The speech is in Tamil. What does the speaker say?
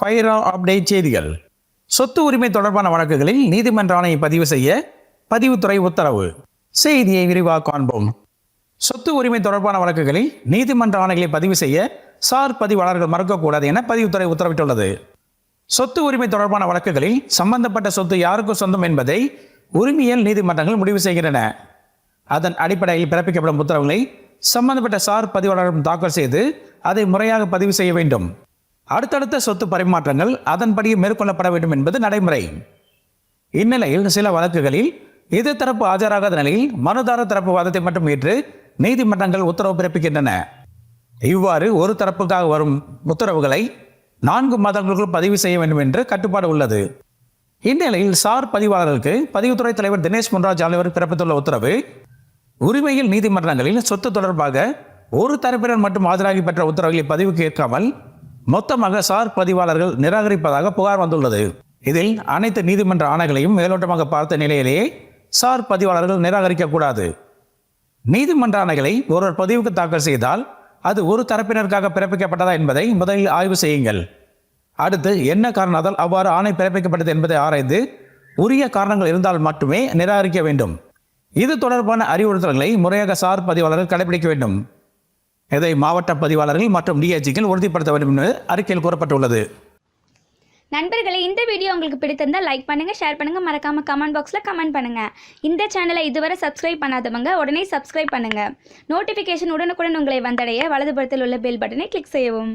ஃபைரா அப்டேட் செய்திகள். சொத்து உரிமை தொடர்பான வழக்குகளில் நீதிமன்ற ஆணையை பதிவு செய்ய பதிவுத்துறை உத்தரவு. செய்தியை விரிவாக காண்போம். சொத்து உரிமை தொடர்பான வழக்குகளில் நீதிமன்ற ஆணைகளை பதிவு செய்ய சார் பதிவாளர்கள் மறுக்கக்கூடாது என பதிவுத்துறை உத்தரவிட்டுள்ளது. சொத்து உரிமை தொடர்பான வழக்குகளில் சம்பந்தப்பட்ட சொத்து யாருக்கு சொந்தம் என்பதை உரிமையல் நீதிமன்றங்கள் முடிவு செய்கின்றன. அதன் அடிப்படையில் பிறப்பிக்கப்படும் உத்தரவுகளை சம்பந்தப்பட்ட சார் பதிவாளர்களும் தாக்கல் செய்து அதை முறையாக பதிவு செய்ய வேண்டும். அடுத்தடுத்த சொத்து பரிமாற்றங்கள் அதன்படி மேற்கொள்ளப்பட வேண்டும் என்பது நடைமுறை. இந்நிலையில் சில வழக்குகளில் எதிர் தரப்பு ஆஜராகாத நிலையில் மனுதார தரப்பு வாதத்தை மட்டும் ஏற்று நீதிமன்றங்கள் உத்தரவு பிறப்பிக்கின்றன. இவ்வாறு ஒரு தரப்புக்காக வரும் உத்தரவுகளை நான்கு மாதங்களுக்குள் பதிவு செய்ய வேண்டும் என்று கட்டுப்பாடு உள்ளது. இந்நிலையில் சார் பதிவாளர்களுக்கு பதிவுத்துறை தலைவர் தினேஷ் முன்ராஜ் ஆலைவர் பிறப்பித்துள்ள உத்தரவு உரிமையில் நீதிமன்றங்களில் சொத்து தொடர்பாக ஒரு தரப்பினர் மட்டும் ஆஜராகி பெற்ற உத்தரவுகளை பதிவு கேட்காமல் மொத்தமாக சார் பதிவாளர்கள் நிராகரிப்பதாக புகார் வந்துள்ளது. இதில் அனைத்து நீதிமன்ற ஆணைகளையும் மேலோட்டமாக பார்த்த நிலையிலேயே சார் பதிவாளர்கள் நிராகரிக்கக்கூடாது நீதிமன்ற ஆணைகளை ஒருவர் பதிவுக்கு தாக்கல் செய்தால் அது ஒரு தரப்பினருக்காக பிறப்பிக்கப்பட்டதா என்பதை முதலில் ஆய்வு செய்யுங்கள். அடுத்து என்ன காரணத்தால் அவ்வாறு ஆணை பிறப்பிக்கப்பட்டது என்பதை ஆராய்ந்து உரிய காரணங்கள் இருந்தால் மட்டுமே நிராகரிக்க வேண்டும். இது தொடர்பான அறிவுறுத்தல்களை முறையாக சார் பதிவாளர்கள் கடைபிடிக்க வேண்டும். இதை மாவட்ட பதிவாளர்கள் மற்றும் டிஐஜிகள் உறுதிப்படுத்த வேண்டும் என்று அறிக்கையில் கூறப்பட்டுள்ளது. நண்பர்களே இந்த வீடியோ உங்களுக்கு பிடித்திருந்தால் லைக் பண்ணுங்கள் ஷேர் பண்ணுங்கள் மறக்காமல் கமெண்ட் பாக்ஸில் கமெண்ட் பண்ணுங்கள் இந்த சேனலை இதுவரை சப்ஸ்கிரைப் பண்ணாதவங்க உடனே சப்ஸ்கிரைப் பண்ணுங்கள் நோட்டிஃபிகேஷன் உடனுக்குடன் உங்களை வந்தடைய வலதுபுறத்தில் உள்ள பெல் பட்டனை கிளிக் செய்யவும்.